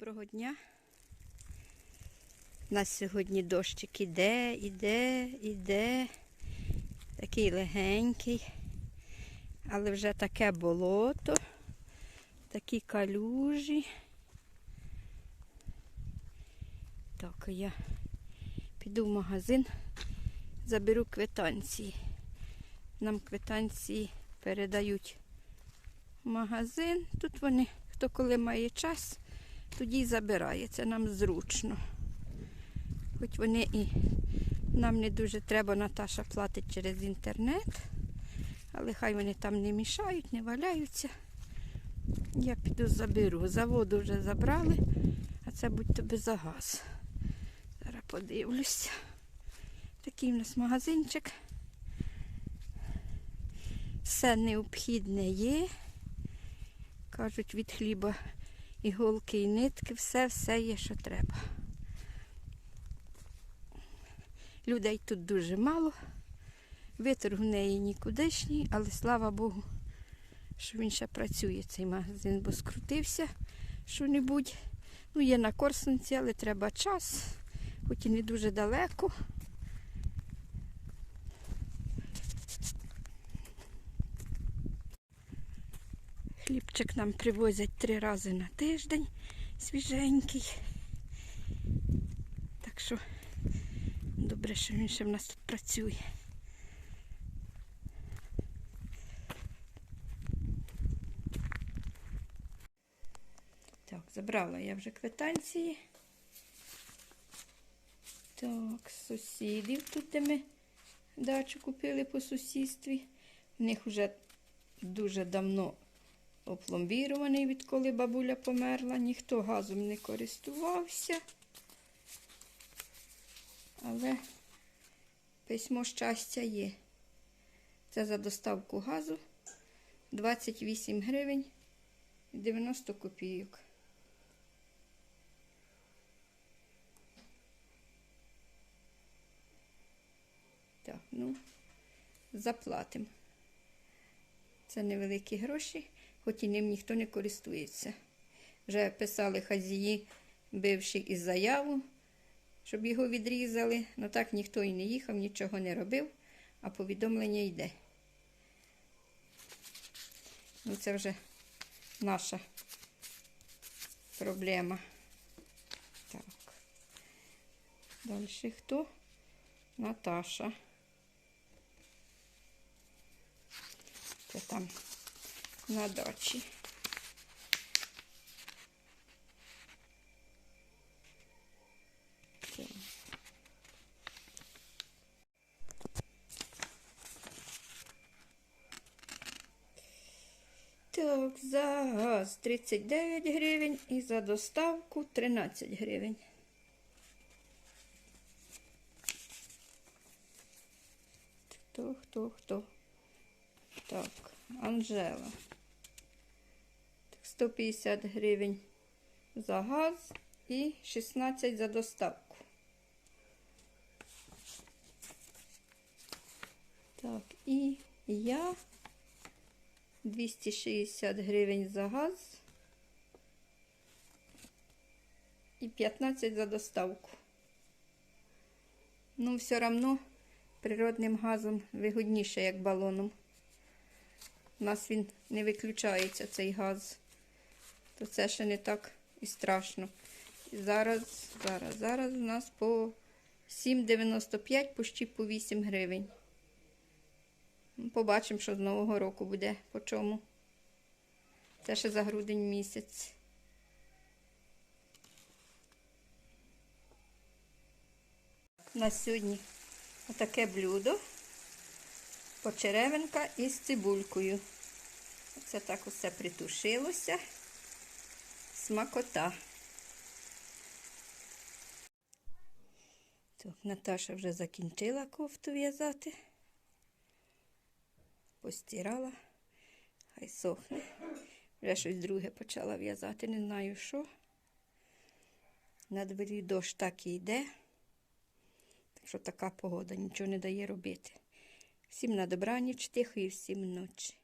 Доброго дня. У нас сьогодні дощик іде, іде, іде. Такий легенький. Але вже таке болото, такі калюжі. Так, я піду в магазин, заберу квитанції. Нам квитанції передають в магазин. Тут вони, хто коли має час, тоді й забирає. Це нам зручно. Хоч вони і нам не дуже треба, Наташа платить через інтернет, але хай вони там не мішають, не валяються. Я піду заберу. За воду вже забрали, а це будь тобі за газ. Зараз подивлюся. Такий у нас магазинчик. Все необхідне є. Кажуть, від хліба іголки і нитки, все, все є, що треба. Людей тут дуже мало. Виторг в неї нікудишній, але слава Богу, що він ще працює, цей магазин, бо скрутився що-небудь. Ну, є на Корсунці, але треба час, хоч і не дуже далеко. Хлібчик нам привозять три рази на тиждень, свіженький. Так що добре, що він ще в нас тут працює. Так, забрала я вже квитанції. Так, сусідів тут, де ми дачу купили по сусідстві. В них вже дуже давно опломбірований, відколи бабуля померла. Ніхто газом не користувався. Але письмо щастя є. Це за доставку газу 28 гривень 90 копійок. Так, ну, заплатимо. Це невеликі гроші, хоч і ним ніхто не користується. Вже писали хазії, бивши із заяву, щоб його відрізали. Ну так ніхто і не їхав, нічого не робив, а повідомлення йде. Ну, це вже наша проблема. Так. Далі хто? Наташа. Це там на дачі. Так. За газ 39 гривень і за доставку 13 гривень. Хто, хто, хто? Так, Анжела. Так, 150 гривень за газ і 16 за доставку. Так, і я 260 гривень за газ і 15 за доставку. Ну, все одно природним газом вигодніше, як балоном. У нас він не виключається, цей газ. То це ще не так і страшно. І зараз, зараз, зараз у нас по 7,95, почти по 8 гривень. Ну, Побачимо, що з Нового року буде по чому. Це ще за грудень місяць. На сьогодні отаке блюдо. Почеревинка із цибулькою. Це так усе притушилося. Смакота. Так, Наташа вже закінчила кофту в'язати. Постирала, хай сохне. Вже щось друге почала в'язати, не знаю що. На дворі дощ так і йде. Так що така погода нічого не дає робити. Всім на добраніч, тихої всім ночі.